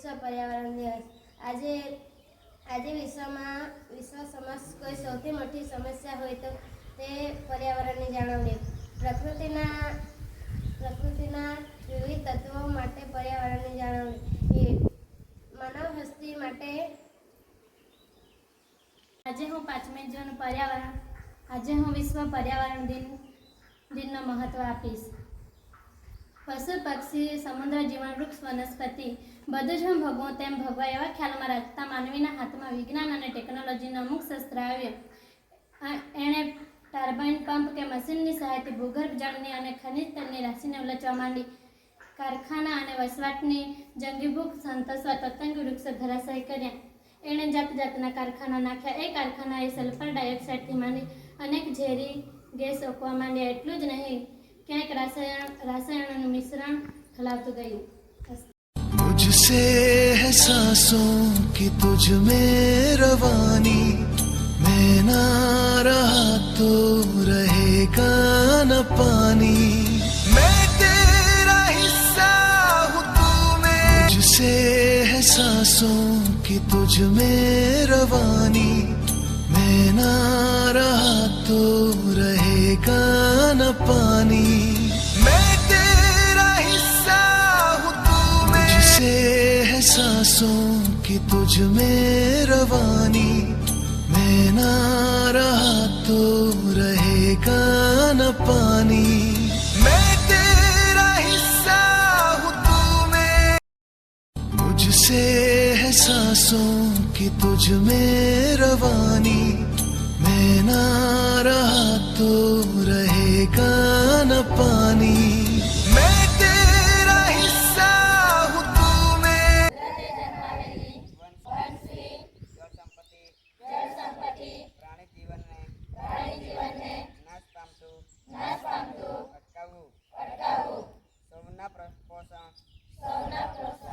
વિશ્વ પર્યાવરણ દિવસ. આજે આજે વિશ્વમાં, વિશ્વ સમક્ષ કોઈ સૌથી મોટી સમસ્યા હોય તો તે પર્યાવરણની જાળવણી પ્રકૃતિના પ્રકૃતિના વિવિધ તત્વો માટે પર્યાવરણની જાળવણી માનવ હસ્તી માટે આજે હું પાંચમી જૂન પર્યાવરણ, આજે હું વિશ્વ પર્યાવરણ દિન, દિનનો મહત્ત્વ આપીશ. પશુ, પક્ષી, સમુદ્ર, જીવન, વૃક્ષ, વનસ્પતિ, બધું જ હું ભગવું તેમ ભગવા એવા ખ્યાલમાં રાખતા માનવીના હાથમાં વિજ્ઞાન અને ટેકનોલોજીનો અમુક શસ્ત્ર આવ્યો. એણે ટર્બાઇન પંપ કે મશીનની સહાયથી ભૂગર્ભ જળની અને ખનિજ તેલની રાશિને ઉલચવા માંડી. કારખાના અને વસવાટની જંગી ભૂખ સંતોષવા તતંગ વૃક્ષો ધરાશય કર્યા. એણે જાત જાતના કારખાના નાખ્યા. એ કારખાનાએ સલ્ફર ડાયોક્સાઇડથી માંડી અનેક ઝેરી ગેસ ઓકવા માંડ્યા. એટલું જ નહીં ક્યાંક રાસાયણ રાસાયણોનું મિશ્રણ ફેલાવતું ગયું બસ. मुझसे है सांसों की तुझ में रवानी मैं ना रहा तो रहेगा न पानी मैं तेरा हिस्सा हूँ तू मैं मुझसे है सांसों की तुझ में रवानी मैं ना रहा तो रहेगा सांसों की तुझ में रवानी मैं ना रहा तो रहेगा न पानी मैं तेरा हिस्सा हूँ तू मैं मुझसे है सांसों की तुझ में रवानी मैं ना रहा तो रहेगा न पानी esposa. Son.